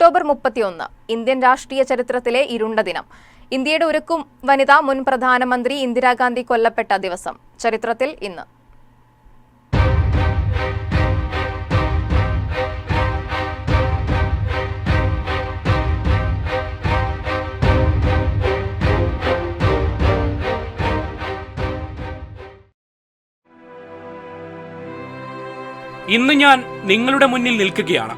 October മുപ്പത്തിയൊന്ന് Indian രാഷ്ട്രീയ ചരിത്രത്തിലെ ഇരുണ്ട ദിനം. ഇന്ത്യയുടെ ഒരുക്കും വനിതാ മുൻ പ്രധാനമന്ത്രി ഇന്ദിരാഗാന്ധി കൊല്ലപ്പെട്ട ദിവസം. ചരിത്രത്തിൽ ഇന്ന്. ഇന്ന് ഞാൻ നിങ്ങളുടെ മുന്നിൽ നിൽക്കുകയാണ്.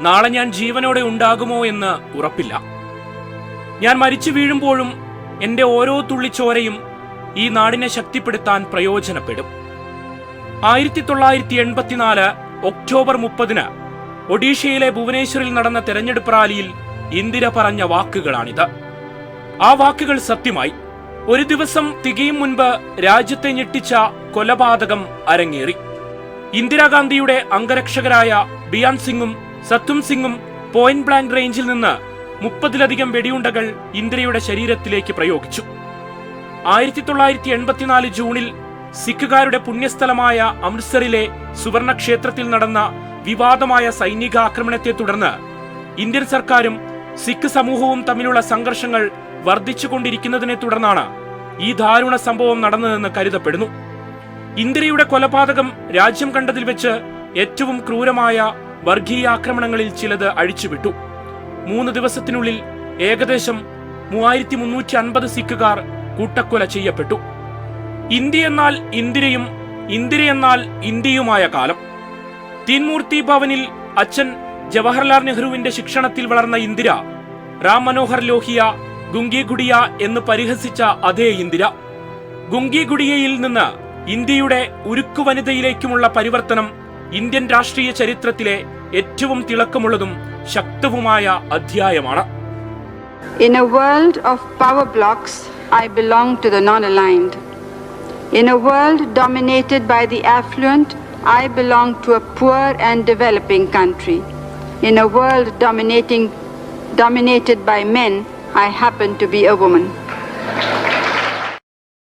നാളെ ഞാൻ ജീവനോടെ ഉണ്ടാകുമോ എന്ന് ഉറപ്പില്ല. ഞാൻ മരിച്ചു വീഴുമ്പോഴും എന്റെ ഓരോ തുള്ളിച്ചോരയും ഈ നാടിനെ ശക്തിപ്പെടുത്താൻ പ്രയോജനപ്പെടും. ആയിരത്തി തൊള്ളായിരത്തി എൺപത്തിനാല് ഒക്ടോബർ മുപ്പതിന് ഒഡീഷയിലെ ഭുവനേശ്വറിൽ നടന്ന തെരഞ്ഞെടുപ്പ് റാലിയിൽ ഇന്ദിര പറഞ്ഞ വാക്കുകളാണിത്. ആ വാക്കുകൾ സത്യമായി. ഒരു ദിവസം തികയും മുൻപ് രാജ്യത്തെ ഞെട്ടിച്ച കൊലപാതകം അരങ്ങേറി. ഇന്ദിരാഗാന്ധിയുടെ അംഗരക്ഷകരായ ബിയാൻ സിംഗും സത്തും സിംഗും പോയിന്റ് ബ്ലാങ്ക് റേഞ്ചിൽ നിന്ന് മുപ്പതിലധികം വെടിയുണ്ടകൾ ഇന്ദിരയുടെ ശരീരത്തിലേക്ക് പ്രയോഗിച്ചു. ആയിരത്തി തൊള്ളായിരത്തി എൺപത്തിനാല് ജൂണിൽ സിഖുകാരുടെ പുണ്യസ്ഥലമായ അമൃത്സറിലെ സുവർണക്ഷേത്രത്തിൽ നടന്ന വിവാദമായ സൈനിക ആക്രമണത്തെ തുടർന്ന് ഇന്ത്യൻ സർക്കാരും സിഖ് സമൂഹവും തമ്മിലുള്ള സംഘർഷങ്ങൾ വർദ്ധിച്ചുകൊണ്ടിരിക്കുന്നതിനെ തുടർന്നാണ് ഈ ദാരുണ സംഭവം നടന്നതെന്ന് കരുതപ്പെടുന്നു. ഇന്ദിരയുടെ കൊലപാതകം രാജ്യം കണ്ടതിൽ വെച്ച് ഏറ്റവും ക്രൂരമായ വർഗീയ ആക്രമണങ്ങളിൽ ചിലത് അഴിച്ചുവിട്ടു. മൂന്ന് ദിവസത്തിനുള്ളിൽ ഏകദേശം മൂവായിരത്തി മുന്നൂറ്റി അൻപത് സിഖുകാർ കൂട്ടക്കൊല ചെയ്യപ്പെട്ടു. ഇന്ത്യ എന്നാൽ ഇന്ദിരയും ഇന്ദിര എന്നാൽ ഇന്ത്യയുമായ കാലം. തീൻമൂർത്തി ഭവനിൽ അച്ഛൻ ജവഹർലാൽ നെഹ്റുവിന്റെ ശിക്ഷണത്തിൽ വളർന്ന ഇന്ദിര റാം മനോഹർ ലോഹിയ ഗുങ്കി ഗുഡിയ എന്ന് പരിഹസിച്ച അതേ ഇന്ദിര. ഗുങ്കി ഗുഡിയയിൽ നിന്ന് ഇന്ത്യയുടെ ഉരുക്കു വനിതയിലേക്കുമുള്ള പരിവർത്തനം ഇന്ത്യൻ രാഷ്ട്രീയ ചരിത്രത്തിലെ ഏറ്റവും തിളക്കമുള്ളതും ശക്തവുമായ അധ്യായമാണ് In a world of power blocks, I belong to the non aligned. In a world dominated by the affluent, I belong to a poor and developing country. In a world dominating, dominated by men, I happen to be a woman.